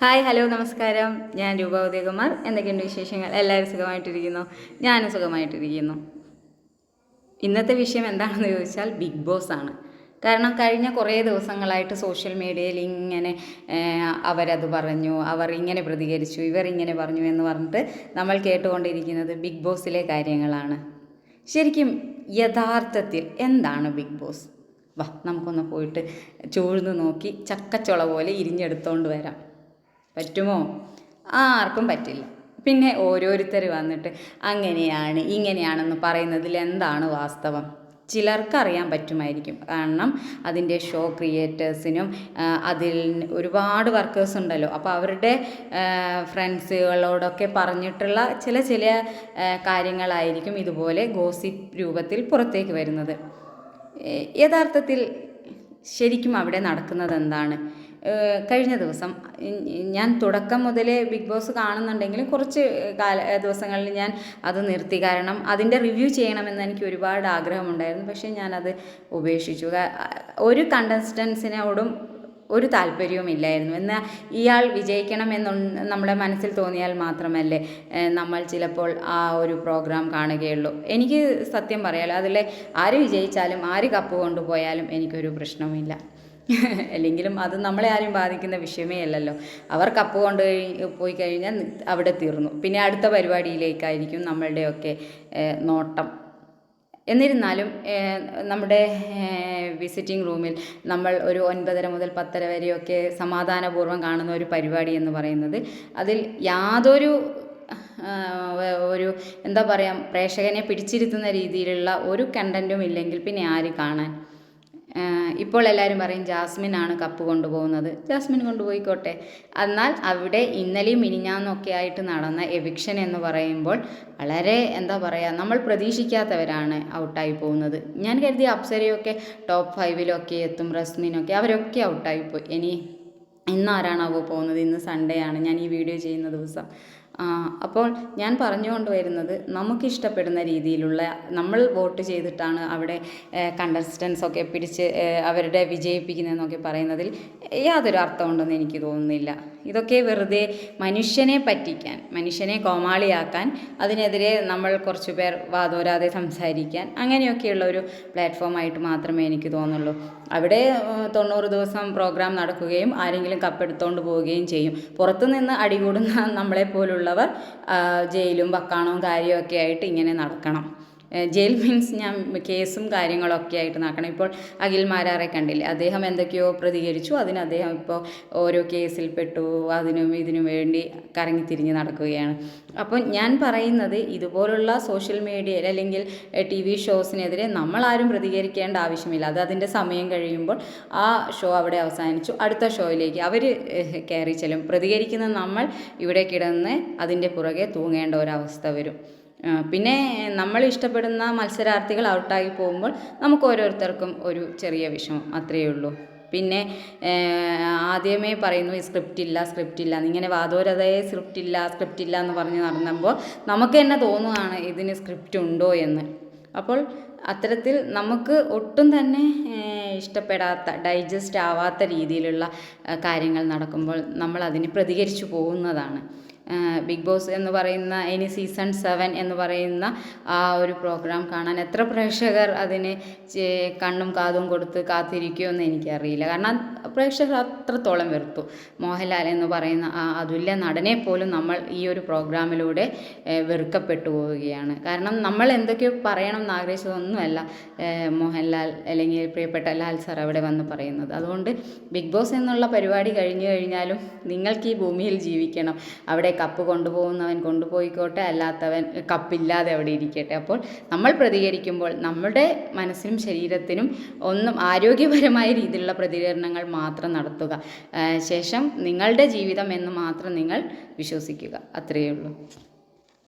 Hi hello നമസ്കാരം. ഞാൻ രൂപ ഉദയകുമാർ. എന്തൊക്കെയുണ്ട് വിശേഷങ്ങൾ? എല്ലാവരും സുഖമായിട്ടിരിക്കുന്നു. ഞാനും സുഖമായിട്ടിരിക്കുന്നു. ഇന്നത്തെ വിഷയം എന്താണെന്ന് ചോദിച്ചാൽ ബിഗ് ബോസ് ആണ്. കാരണം കഴിഞ്ഞ കുറേ ദിവസങ്ങളായിട്ട് സോഷ്യൽ മീഡിയയിൽ ഇങ്ങനെ അവരത് പറഞ്ഞു അവർ ഇങ്ങനെ പ്രതികരിച്ചു ഇവർ ഇങ്ങനെ പറഞ്ഞു എന്ന് പറഞ്ഞിട്ട് നമ്മൾ കേട്ടുകൊണ്ടിരിക്കുന്നത് ബിഗ് ബോസിലെ കാര്യങ്ങളാണ്. ശരിക്കും യഥാർത്ഥത്തിൽ എന്താണ് ബിഗ് ബോസ്? വാ നമുക്കൊന്ന് പോയിട്ട് ചൂഴ്ന്നു നോക്കി ചക്കച്ചുള പോലെ ഇരിഞ്ഞെടുത്തോണ്ട് വരാം. പറ്റുമോ? ആർക്കും പറ്റില്ല. പിന്നെ ഓരോരുത്തർ വന്നിട്ട് അങ്ങനെയാണ് ഇങ്ങനെയാണെന്ന് പറയുന്നതിൽ എന്താണ് വാസ്തവം? ചിലർക്ക് അറിയാൻ പറ്റുമായിരിക്കും. കാരണം അതിന്റെ ഷോ ക്രിയേറ്റേഴ്സിനും അതിൽ ഒരുപാട് വർക്കേഴ്സ് ഉണ്ടല്ലോ. അപ്പോൾ അവരുടെ ഫ്രണ്ട്സുകളോടൊക്കെ പറഞ്ഞിട്ടുള്ള ചില ചില കാര്യങ്ങളായിരിക്കും ഇതുപോലെ ഗോസിപ്പ് രൂപത്തിൽ പുറത്തേക്ക് വരുന്നത്. യഥാർത്ഥത്തിൽ ശരിക്കും അവിടെ നടക്കുന്നത് എന്താണ്? കഴിഞ്ഞ ദിവസം ഞാൻ തുടക്കം മുതലേ ബിഗ് ബോസ് കാണുന്നുണ്ടെങ്കിലും കുറച്ച് കാല ദിവസങ്ങളിൽ ഞാൻ അത് നിർത്തി. കാരണം അതിന്റെ റിവ്യൂ ചെയ്യണമെന്ന് എനിക്ക് ഒരുപാട് ആഗ്രഹമുണ്ടായിരുന്നു. പക്ഷേ ഞാനത് ഉപേക്ഷിച്ചു. ഒരു കണ്ടസ്റ്റൻസിനോടും ഒരു താല്പര്യവും ഇല്ലായിരുന്നു. എന്നാൽ ഇയാൾ വിജയിക്കണമെന്നു നമ്മുടെ മനസ്സിൽ തോന്നിയാൽ മാത്രമല്ലേ നമ്മൾ ചിലപ്പോൾ ആ ഒരു പ്രോഗ്രാം കാണുകയുള്ളൂ. എനിക്ക് സത്യം പറയാലോ അതിലെ ആര് വിജയിച്ചാലും ആര് കപ്പ് കൊണ്ടുപോയാലും എനിക്കൊരു പ്രശ്നവുമില്ല. അല്ലെങ്കിലും അത് നമ്മളെ ആരും ബാധിക്കുന്ന വിഷയമേ അല്ലല്ലോ. അവർ കപ്പ് കൊണ്ട് പോയി കഴിഞ്ഞാൽ അവിടെ തീർന്നു. പിന്നെ അടുത്ത പരിപാടിയിലേക്കായിരിക്കും നമ്മളുടെയൊക്കെ നോട്ടം. എന്നിരുന്നാലും നമ്മുടെ വിസിറ്റിംഗ് റൂമിൽ നമ്മൾ ഒരു ഒൻപതര മുതൽ പത്തര വരെയൊക്കെ സമാധാനപൂർവം കാണുന്ന ഒരു പരിപാടി എന്ന് പറയുന്നത് അതിൽ യാതൊരു ഒരു എന്താ പറയുക പ്രേക്ഷകനെ പിടിച്ചിരുത്തുന്ന രീതിയിലുള്ള ഒരു കണ്ടന്റും ഇല്ലെങ്കിൽ പിന്നെ ആര് കാണാൻ? ഇപ്പോൾ എല്ലാവരും പറയും ജാസ്മിനാണ് കപ്പ് കൊണ്ടുപോകുന്നത്. ജാസ്മിൻ കൊണ്ടുപോയിക്കോട്ടെ. എന്നാൽ അവിടെ ഇന്നലെയും മിനിഞ്ഞാന്നൊക്കെ ആയിട്ട് നടന്ന എവിക്ഷൻ എന്ന് പറയുമ്പോൾ വളരെ എന്താ പറയുക നമ്മൾ പ്രതീക്ഷിക്കാത്തവരാണ് ഔട്ടായി പോകുന്നത്. ഞാൻ കരുതി അപ്സരയൊക്കെ ടോപ്പ് ഫൈവിലൊക്കെ എത്തും റസ്മിനൊക്കെ അവരൊക്കെ ഔട്ടായിപ്പോയി ഇനി ഇന്ന് ആരാണാവോ പോകുന്നത്? ഇന്ന് സൺഡേ ആണ്. ഞാൻ ഈ വീഡിയോ ചെയ്യുന്ന ദിവസം. അപ്പോൾ ഞാൻ പറഞ്ഞുകൊണ്ട് വരുന്നത് നമുക്കിഷ്ടപ്പെടുന്ന രീതിയിലുള്ള നമ്മൾ വോട്ട് ചെയ്തിട്ടാണ് അവിടെ കണ്ടസ്റ്റൻസ് ഒക്കെ പിടിച്ച് അവരുടെ വിജയിപ്പിക്കുന്നതെന്നൊക്കെ പറയുന്നതിൽ യാതൊരു അർത്ഥമുണ്ടെന്ന് എനിക്ക് തോന്നുന്നില്ല. ഇതൊക്കെ വെറുതെ മനുഷ്യനെ പറ്റിക്കാൻ മനുഷ്യനെ കോമാളിയാക്കാൻ അതിനെതിരെ നമ്മൾ കുറച്ച് പേർ വാതോരാതെ സംസാരിക്കാൻ അങ്ങനെയൊക്കെയുള്ള ഒരു പ്ലാറ്റ്ഫോമായിട്ട് മാത്രമേ എനിക്ക് തോന്നുള്ളൂ. അവിടെ തൊണ്ണൂറ് ദിവസം പ്രോഗ്രാം നടക്കുകയും ആരെങ്കിലും കപ്പെടുത്തോണ്ട് പോവുകയും ചെയ്യും. പുറത്തുനിന്ന് അടികൂടുന്ന നമ്മളെപ്പോലുള്ളവർ ആ, ജയിലും വക്കാണവും കാര്യമൊക്കെ ആയിട്ട് ഇങ്ങനെ നടക്കണം. ജയിൽ മീൻസ് ഞാൻ കേസും കാര്യങ്ങളൊക്കെ ആയിട്ട് നടക്കണം ഇപ്പോൾ അഖിൽ മാരാറെ കണ്ടില്ലേ? അദ്ദേഹം എന്തൊക്കെയോ പ്രതികരിച്ചു. അതിന് അദ്ദേഹം ഇപ്പോൾ ഓരോ കേസിൽ പെട്ടു. അതിനും ഇതിനും വേണ്ടി കറങ്ങി കറങ്ങിത്തിരിഞ്ഞ് നടക്കുകയാണ്. അപ്പോൾ ഞാൻ പറയുന്നത് ഇതുപോലുള്ള സോഷ്യൽ മീഡിയയിൽ അല്ലെങ്കിൽ ടി വി ഷോസിനെതിരെ നമ്മളാരും പ്രതികരിക്കേണ്ട ആവശ്യമില്ല. അത് അതിന്റെ സമയം കഴിയുമ്പോൾ ആ ഷോ അവിടെ അവസാനിച്ചു. അടുത്ത ഷോയിലേക്ക് അവർ കയറി ചെല്ലും. പ്രതികരിക്കുന്ന നമ്മൾ ഇവിടെ കിടന്ന് അതിന്റെ പുറകെ തൂങ്ങേണ്ട ഒരവസ്ഥ വരും. പിന്നെ നമ്മൾ ഇഷ്ടപ്പെടുന്ന മത്സരാർത്ഥികൾ ഔട്ടായി പോകുമ്പോൾ നമുക്ക് ഓരോരുത്തർക്കും ഒരു ചെറിയ വിഷമം അത്രയേ ഉള്ളൂ. പിന്നെ ആദ്യമേ പറയുന്നു സ്ക്രിപ്റ്റ് ഇല്ല സ്ക്രിപ്റ്റ് ഇല്ല. ഇങ്ങനെ വാദോരതയെ സ്ക്രിപ്റ്റ് ഇല്ല സ്ക്രിപ്റ്റ് ഇല്ല എന്ന് പറഞ്ഞ് നടന്നപ്പോൾ നമുക്ക് തന്നെ തോന്നുകയാണ് ഇതിന് സ്ക്രിപ്റ്റ് ഉണ്ടോ എന്ന്. അപ്പോൾ അത്തരത്തിൽ നമുക്ക് ഒട്ടും തന്നെ ഇഷ്ടപ്പെടാത്ത ഡൈജസ്റ്റ് ആവാത്ത രീതിയിലുള്ള കാര്യങ്ങൾ നടക്കുമ്പോൾ നമ്മൾ അതിന് പ്രതികരിച്ചു പോകുന്നതാണ്. ബിഗ് ബോസ് എന്ന് പറയുന്ന ഇനി സീസൺ സെവൻ എന്ന് പറയുന്ന ആ ഒരു പ്രോഗ്രാം കാണാൻ എത്ര പ്രേക്ഷകർ അതിന് കണ്ണും കാതും കൊടുത്ത് കാത്തിരിക്കുമെന്ന് എനിക്കറിയില്ല. കാരണം പ്രേക്ഷകർ അത്രത്തോളം വെറുത്തു. മോഹൻലാൽ എന്ന് പറയുന്ന ആ അതുല്യ നടനെ പോലും നമ്മൾ ഈ ഒരു പ്രോഗ്രാമിലൂടെ വെറുക്കപ്പെട്ടു പോവുകയാണ്. കാരണം നമ്മൾ എന്തൊക്കെയോ പറയണം എന്ന് ആഗ്രഹിച്ചതൊന്നുമല്ല മോഹൻലാൽ അല്ലെങ്കിൽ പ്രിയപ്പെട്ട ലാൽ സർ അവിടെ വന്ന് പറയുന്നത്. അതുകൊണ്ട് ബിഗ് ബോസ് എന്നുള്ള പരിപാടി കഴിഞ്ഞു കഴിഞ്ഞാലും നിങ്ങൾക്ക് ഈ ഭൂമിയിൽ ജീവിക്കണം. അവിടെ കപ്പ് കൊണ്ടുപോകുന്നവൻ കൊണ്ടുപോയിക്കോട്ടെ അല്ലാത്തവൻ കപ്പില്ലാതെ അവിടെ ഇരിക്കട്ടെ. അപ്പോൾ നമ്മൾ പ്രതികരിക്കുമ്പോൾ നമ്മുടെ മനസ്സിനും ശരീരത്തിനും ഒന്നും ആരോഗ്യപരമായ രീതിയിലുള്ള പ്രതികരണങ്ങൾ മാത്രം നടത്തുക. ശേഷം നിങ്ങളുടെ ജീവിതം എന്ന് മാത്രം നിങ്ങൾ വിശ്വസിക്കുക. അത്രയേ ഉള്ളൂ.